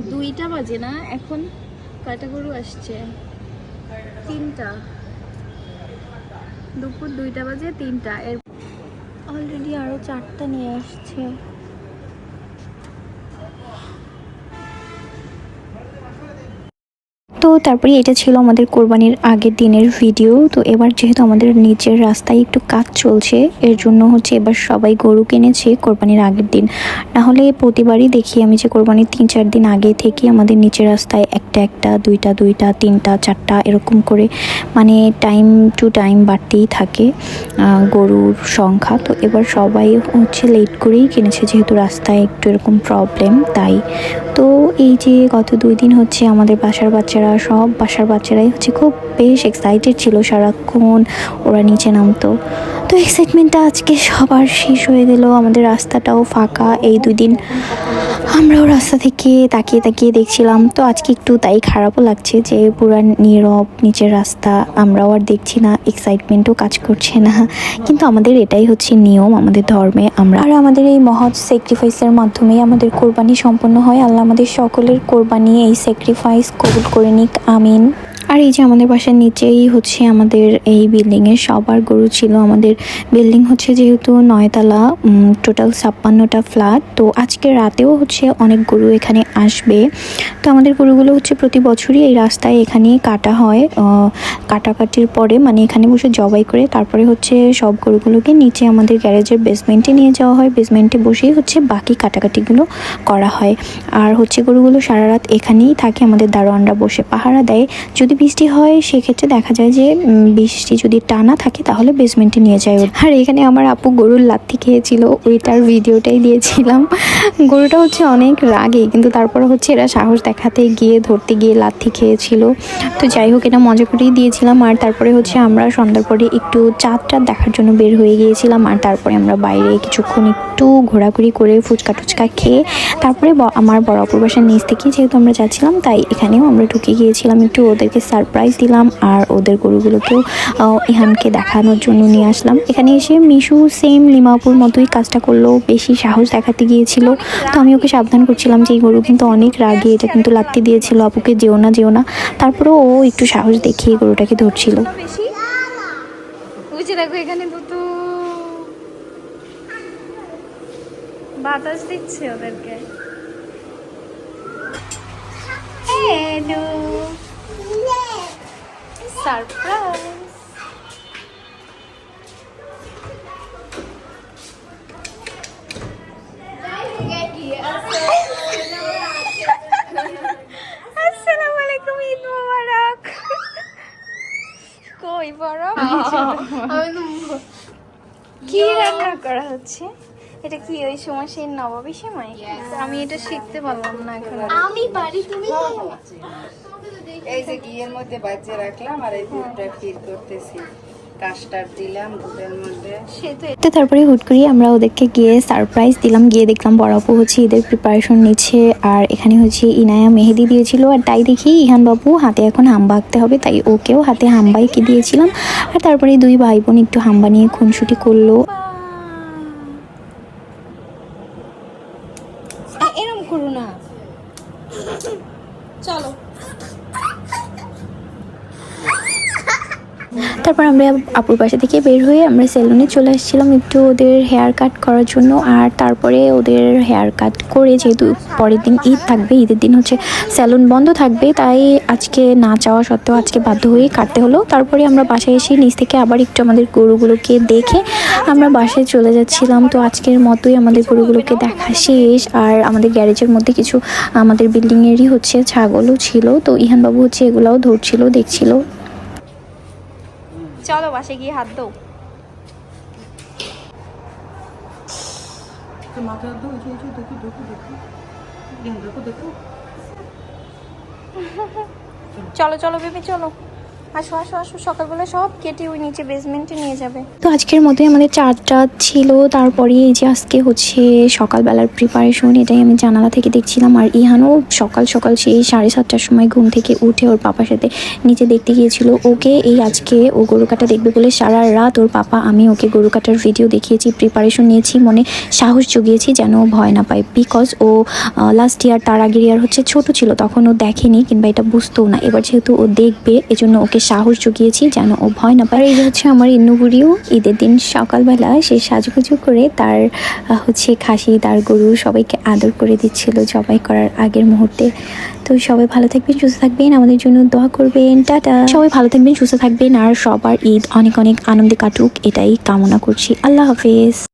দুইটা বাজে না? এখন কয়টা গরু আসছে? তিনটা। দুপুর দুইটা বাজে, তিনটা। এর অলরেডি আরও চারটা নিয়ে আসছে। তো তারপরে এটা ছিল আমাদের কোরবানির আগের দিনের ভিডিও তো এবার যেহেতু আমাদের নিচের রাস্তায় একটু কাজ চলছে, এর জন্য হচ্ছে এবার সবাই গরু কিনেছে কোরবানির আগের দিন। না হলে প্রতিবারই দেখি আমি যে কোরবানির তিন, চার দিন আগে থেকে আমাদের নিচের রাস্তায় একটা একটা, দুইটা দুইটা, তিনটা, চারটা এরকম করে মানে টাইম টু টাইম বাড়তেই থাকে গরুর সংখ্যা। তো এবার সবাই হচ্ছে লেট করেই কিনেছে যেহেতু রাস্তায় একটু এরকম প্রবলেম তাই। তো এই যে গত দুই দিন হচ্ছে আমাদের বাসার বাচ্চারা সব বাসার বাচ্চারাই হচ্ছে খুব বেশ এক্সাইটেড ছিল সারাক্ষণ। ওরা নিচে নামতো। তো এক্সাইটমেন্টটা আজকে সবার শেষ হয়ে গেল। আমাদের রাস্তাটাও ফাঁকা। এই দুই দিন আমরাও রাস্তা থেকে তাকিয়ে তাকিয়ে দেখছিলাম। তো আজকে একটু তাই খারাপও লাগছে যে পুরা নীরব নিচের রাস্তা। আমরাও আর দেখছি না এক্সাইটমেন্টও কাজ করছে না। কিন্তু আমাদের এটাই হচ্ছে নিয়ম, আমাদের ধর্মে আমরা। আর আমাদের এই মহৎ স্যাক্রিফাইসের মাধ্যমেই আমাদের কোরবানি সম্পন্ন হয়। আল্লাহ আমাদের সকলের কোরবানি এই স্যাক্রিফাইস কবুল করে নিক, আমিন। আর এই যে আমাদের বাসার নিচেই হচ্ছে আমাদের এই বিল্ডিংয়ের সবার গরু ছিল। আমাদের বিল্ডিং হচ্ছে যেহেতু নয়তলা টোটাল ছাপ্পান্নটা ফ্ল্যাট তো আজকে রাতেও হচ্ছে অনেক গরু এখানে আসবে। তো আমাদের গরুগুলো হচ্ছে প্রতি বছরই এই রাস্তায় এখানে কাটা হয়। কাটাকাটির পরে মানে এখানে বসে জবাই করে তারপরে হচ্ছে সব গরুগুলোকে নিচে আমাদের গ্যারেজের বেসমেন্টে নিয়ে যাওয়া হয়। বেসমেন্টে বসেই হচ্ছে বাকি কাটাকাটিগুলো করা হয়। আর হচ্ছে গরুগুলো সারা রাত এখানেই থাকে। আমাদের দারোয়ানরা বসে পাহারা দেয়। যদি বৃষ্টি হয়, সেক্ষেত্রে দেখা যায় যে বৃষ্টি যদি টানা থাকে, তাহলে বেসমেন্টে নিয়ে যায়। আর এখানে আমার আপু গরুর লাথি খেয়েছিল, ওইটার ভিডিওটাই দিয়েছিলাম গরুটা হচ্ছে অনেক রাগে, কিন্তু তারপরে হচ্ছে এরা সাহস দেখাতে গিয়ে, ধরতে গিয়ে লাথি খেয়েছিল। তো যাই হোক, এটা মজা করেই দিয়েছিলাম। আর তারপরে হচ্ছে আমরা সন্ধ্যার পরে একটু চাঁদ টাঁদ দেখার জন্য বের হয়ে গিয়েছিলাম। আর তারপরে আমরা বাইরে কিছুক্ষণ একটু ঘোরাঘুরি করে ফুচকা টুচকা খেয়ে, তারপরে আমার বড় অপুর বাসার নিচ থেকে যেহেতু আমরা যাচ্ছিলাম, তাই এখানেও আমরা ঢুকে গিয়েছিলাম। একটু ওদেরকে সারপ্রাইজ দিলাম আর ওদের গরুগুলোকেও ইহানকে দেখানোর জন্য নিয়ে আসলাম। এখানে এসে মিশু, সেম, লিমাপুর মতোই কাজটা করল। বেশি সাহস দেখাতে গিয়েছিল। তো আমি ওকে সাবধান করছিলাম যে এই গরু কিন্তু অনেক রাগে, এটা কিন্তু লাত্তি দিয়েছিল, আপুকে যেও না যেও না। তারপরেও ও একটু সাহস দেখিয়ে গরুটাকে ধরছিল। বাতাস দিচ্ছে ওদেরকে। সারপ্রাইজ কই বড় কি রান্না করা হচ্ছে? এটা কি ওই সময় সেই নবাবী সময়? আমি এটা শিখতে পারলাম না এখন আমি বাড়ি তুমি? এই যে ঘিয়ের মধ্যে বাজে রাখলাম আর এই দুধটা ক্ষীর করতেছি। কাস্টার্ড দিলাম দুধের মধ্যে। তো তো তারপরে হুট করে আমরা ওদেরকে গিয়ে সারপ্রাইজ দিলাম গিয়ে দেখলাম বড় আপু হচ্ছে ঈদের প্রিপারেশন নিচ্ছে আর এখানে হচ্ছে ইনায়া মেহেদি দিয়েছিল আর তাই দেখি ইহান বাবু হাতে এখন হাম্বা আঁকতে হবে তাই ওকেও হাতে হাম্বা এঁকে দিয়েছিলাম। আর তারপরে দুই ভাই বোন একটু হাম্বা নিয়ে খুনসুটি করল। এরম করো না। চলো। তারপর আমরা আপুর বাসা থেকে বের হয়ে আমরা সেলুনে চলে আসছিলাম একটু ওদের হেয়ার কাট করার জন্য। আর তারপরে ওদের হেয়ার কাট করে যেহেতু পরের দিন ঈদ থাকবে, ঈদের দিন হচ্ছে সেলুন বন্ধ থাকবে, তাই আজকে না চাওয়া সত্ত্বেও আজকে বাধ্য হয়ে কাটতে হলো। তারপরে আমরা বাসায় এসে নিচ থেকে আবার একটু আমাদের গরুগুলোকে দেখে আমরা বাসায় চলে যাচ্ছিলাম। তো আজকের মতোই আমাদের গরুগুলোকে দেখা শেষ। আর আমাদের গ্যারেজের মধ্যে কিছু আমাদের বিল্ডিংয়েরই হচ্ছে ছাগলও ছিল। তো ইহানবাবু হচ্ছে এগুলাও ধরছিল, দেখছিল। চলো বাসে গিয়ে হাত দাও চলো চলো বেবি চলো। আসো আসো আসো, সকালবেলা সব কেটে ওই নিচে বেসমেন্টে নিয়ে যাবে। তো আজকের মতোই আমাদের চারটা ছিল, তারপরে এই যে আজকে হচ্ছে সকালবেলার প্রিপারেশন এটাই আমি জানালা থেকে দেখছিলাম। আর ইহানও সকাল সকাল সেই সাড়ে সাতটার সময় ঘুম থেকে উঠে ওর পাপার সাথে নিচে দেখতে গিয়েছিল। ওকে এই আজকে ও গরু কাটা দেখবে বলে সারা রাত ওর পাপা, আমি ওকে গরু কাটার ভিডিও দেখিয়েছি প্রিপারেশন নিয়েছি, মনে সাহস জুগিয়েছি যেন ভয় না পায়। বিকজ ও লাস্ট ইয়ার তার আগের ইয়ার হচ্ছে ছোট ছিল, তখন ও দেখেনি, কিংবা এটা বুঝতো না। এবার যেহেতু ও দেখবে, এজন্য ওকে সাহস জুগিয়েছি যেন ও ভয় না পায়। এই হচ্ছে আমার ইন্নুবুড়িও ঈদের দিন সকালবেলা সে সাজুগুজু করে তার হচ্ছে খাসি, তার গরু সবাইকে আদর করে দিচ্ছিল জবাই করার আগের মুহূর্তে। তো সবাই ভালো থাকবেন, সুস্থ থাকবেন, আমাদের জন্য দোয়া করবেন। টাটা। সবাই ভালো থাকবেন, সুস্থ থাকবেন, আর সবার ঈদ অনেক অনেক আনন্দে কাটুক, এটাই কামনা করছি। আল্লাহ হাফেজ।